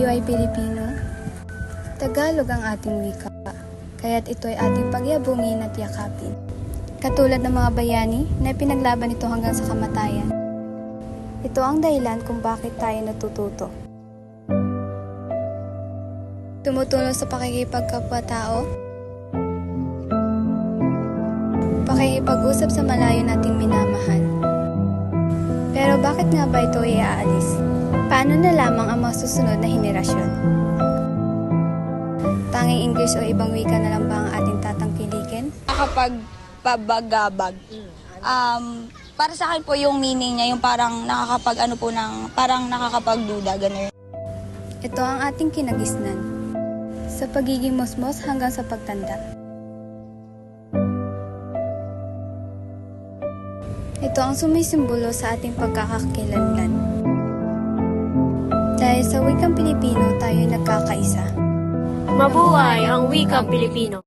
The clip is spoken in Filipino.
Tayo ay Pilipino. Tagalog ang ating wika, kaya't ito ay ating pagyabungin at yakapin. Katulad ng mga bayani na pinaglaban ito hanggang sa kamatayan. Ito ang dahilan kung bakit tayo natututo. Tumutuno sa pakikipagkapwa-tao, pakikipag-usap sa malayo nating minamahal. Pero bakit nga ba ito iaalis? Paano na lamang ang mga susunod na henerasyon? Tanging English o ibang wika na lang ba ang ating tatangkilikin? Kapag pabagabag. Um, para sa akin po yung meaning niya, yung parang nakakapag ano po ng, parang nakakapagduda, gano'n. Ito ang ating kinagisnan. Sa pagiging musmos hanggang sa pagtanda. Ito ang sumisimbolo sa ating pagkakakilanlan. Wikang Pilipino tayo nagkakaisa. Mabuhay ang wikang Pilipino!